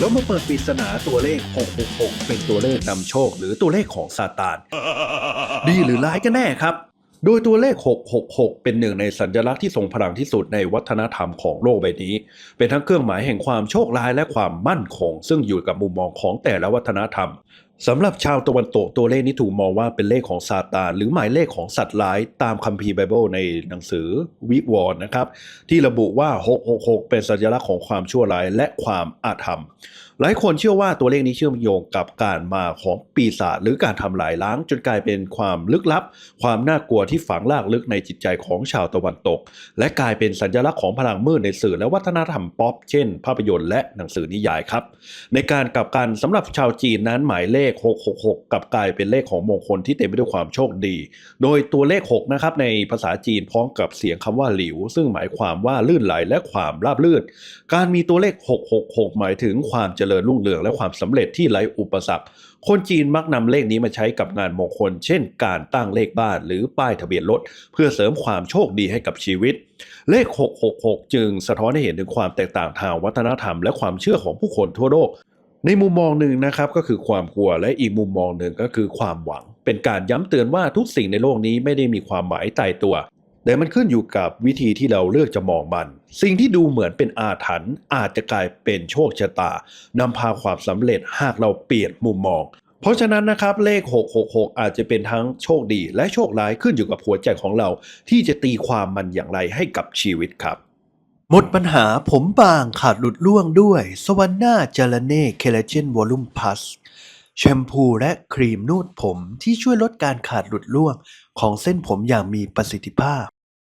แล้วมาเปิดปริศนาตัวเลข 666 เป็นตัวเลขนำโชค หรือตัวเลขของซาตาน ดีหรือร้ายกันแน่ครับ โดยตัวเลข 666 เป็นหนึ่งในสัญลักษณ์ที่ทรงพลังที่สุดในวัฒนธรรมของโลกใบนี้ เป็นทั้งเครื่องหมายแห่งความโชคร้ายและความมั่นคง ซึ่งอยู่กับมุมมองของแต่ละวัฒนธรรม สำหรับชาวตะวันตกตัวเลขนี้ถูกมองว่าเป็นเลขของซาตานหรือหมายเลขของสัตว์ร้ายตามคัมภีร์ไบเบิลในหนังสือวิวรณ์นะครับ ที่ระบุว่า 666 เป็นสัญลักษณ์ของความชั่วร้ายและความอาธรรม หลายคนเชื่อว่าตัวเลขนี้เชื่อมโยงกับการมาของปีศาจหรือการทำลายล้าง จนกลายเป็นความลึกลับ ความน่ากลัวที่ฝังลากลึกในจิตใจของชาวตะวันตก และกลายเป็นสัญลักษณ์ของพลังมืดในสื่อและวัฒนธรรมป๊อปเช่น ภาพยนตร์และหนังสือนิยายครับ ในการกลับกันสำหรับชาวจีนนั้นหมายเลข666 กับกลายเป็นเลขของมงคลที่เต็มไปด้วยความโชคดี โดยตัวเลข 6 นะครับ ในภาษาจีนพร้อมกับเสียงคำว่าหลิว ซึ่งหมายความว่าลื่นไหลและความราบรื่น การมีตัวเลข 666 หมายถึงความเจริญรุ่งเรืองและความสำเร็จที่ไร้อุปสรรค คนจีนมักนำเลขนี้มาใช้กับงานมงคล เช่น การตั้งเลขบ้านหรือป้ายทะเบียนรถเพื่อเสริมความโชคดีให้กับชีวิต เลข 666 จึงสะท้อนให้เห็นถึงความแตกต่างทางวัฒนธรรมและความเชื่อของผู้คนทั่วโลก ในมุมมองหนึ่งนะครับก็คือความกลัวและอีกมุมมองหนึ่งก็คือความหวัง เป็นการย้ำเตือนว่าทุกสิ่งในโลกนี้ไม่ได้มีความหมายตายตัว แต่มันขึ้นอยู่กับวิธีที่เราเลือกจะมองมัน สิ่งที่ดูเหมือนเป็นอาถรรพ์อาจจะกลายเป็นโชคชะตานำพาความสำเร็จหากเราเปลี่ยนมุมมอง เพราะฉะนั้นนะครับเลข 666 อาจจะเป็นทั้งโชคดีและโชคร้ายขึ้นอยู่กับหัวใจของเรา ที่จะตีความมันอย่างไรให้กับชีวิตครับ หมดปัญหาผมบางขาดหลุดร่วงด้วยสวันน่าจาร์เน่เคลเจนวอลุ่มพัสแชมพูและครีมนวดผมที่ช่วยลดการขาดหลุดร่วงของเส้นผมอย่างมีประสิทธิภาพ